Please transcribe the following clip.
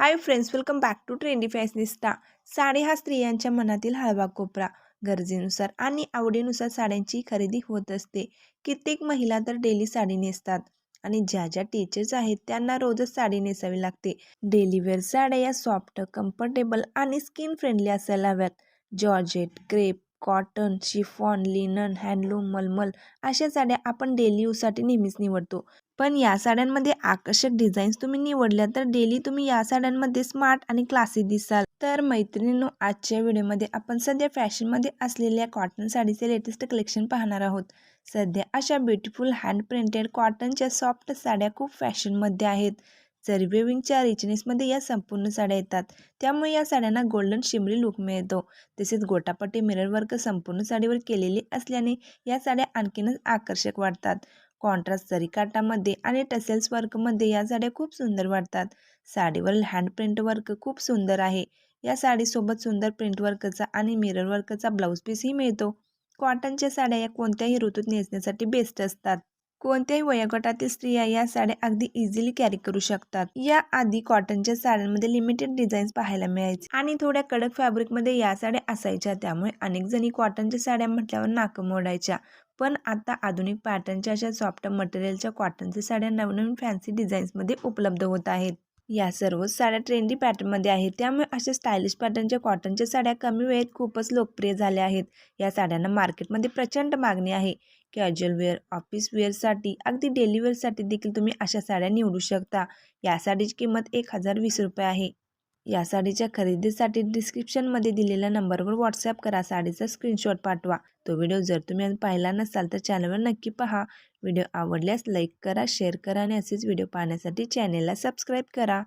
Hi friends welcome back to trendy fashionista sari हा स्त्रियांच्या मनातील हळवा कोपरा. गरजेनुसार आणि आवडीनुसार साड्यांची खरेदी होत असते. कित्येक महिला तर डेली साडी नेसतात. आणि ज्या ज्या टीचर्स आहेत त्यांना रोजच साडी नेसावी लागते. डेली वेअर साड्या या सॉफ्ट कम्फर्टेबल आणि स्किन फ्रेंडली असायला हव्यात. Georgette crepe cotton chiffon linen handloom मलमल अशा साड्या आपण डेली यूजसाठी नेहमीच निवडतो. पण या साड्यांमध्ये आकर्षक डिझाईन्स तुम्ही निवडल्या तर डेली तुम्ही या साड्यांमध्ये स्मार्ट आणि क्लासी दिसाल. तर मैत्रिणींनो आजच्या व्हिडिओमध्ये आपण सध्या फॅशनमध्ये असलेल्या कॉटन साडीचे लेटेस्ट कलेक्शन पाहणार आहोत. सध्या अशा ब्युटिफुल हँड प्रिंटेड कॉटनच्या सॉफ्ट साड्या खूप फॅशनमध्ये आहेत. जरी वेविंगच्या रिचनेसमध्ये या संपूर्ण साड्या येतात त्यामुळे या साड्यांना गोल्डन शिमरी लुक मिळतो. तसेच गोटापट्टी मिरर वर्क संपूर्ण साडीवर केलेले असल्याने या साड्या आणखीनच आकर्षक वाटतात. कॉन्ट्रास्ट जरीकाटामध्ये आणि टसेल्स वर्कमध्ये या साड्या खूप सुंदर वाटतात. साडीवरील हँड प्रिंट वर्क खूप सुंदर आहे. या साडीसोबत सुंदर प्रिंट वर्कचा आणि मिरर वर्कचा ब्लाऊज पीसही मिळतो. कॉटनच्या साड्या या कोणत्याही ऋतूत नेसण्यासाठी बेस्ट असतात. कोणत्याही वयोगटातील स्त्रिया या साड्या अगदी इझिली कॅरी करू शकतात. या आधी कॉटनच्या साड्यांमध्ये लिमिटेड डिझाईन्स पाहायला मिळायचे. आणि थोड्या कडक फॅब्रिकमध्ये या साड्या असायच्या. त्यामुळे अनेक जणी कॉटनच्या साड्या म्हटल्यावर नाक मोडायच्या. पण आता आधुनिक पॅटर्नच्या अशा सॉफ्ट मटेरियलच्या कॉटनच्या साड्या नवनवीन फॅन्सी डिझाईन्समध्ये उपलब्ध होत आहेत. या सर्व साड्या ट्रेंडी पॅटर्नमध्ये आहेत. त्यामुळे अशा स्टायलिश पॅटर्नच्या कॉटनच्या साड्या कमी वेळेत खूपच लोकप्रिय झाल्या आहेत. या साड्यांना मार्केटमध्ये प्रचंड मागणी आहे. कॅज्युअल वेअर ऑफिस वेअरसाठी अगदी डेली वेअरसाठी देखील तुम्ही अशा साड्या निवडू शकता. या साडीची किंमत एक हजार वीस रुपये आहे. या साडीच्या खरेदीसाठी डिस्क्रिप्शनमध्ये दिलेल्या नंबरवर व्हॉट्सअप करा. साडीचा स्क्रीनशॉट पाठवा. तो व्हिडिओ जर तुम्ही पाहिला नसाल तर चॅनलवर नक्की पहा. व्हिडिओ आवडल्यास लाईक करा शेअर करा आणि असेच व्हिडिओ पाहण्यासाठी चॅनेलला सबस्क्राईब करा.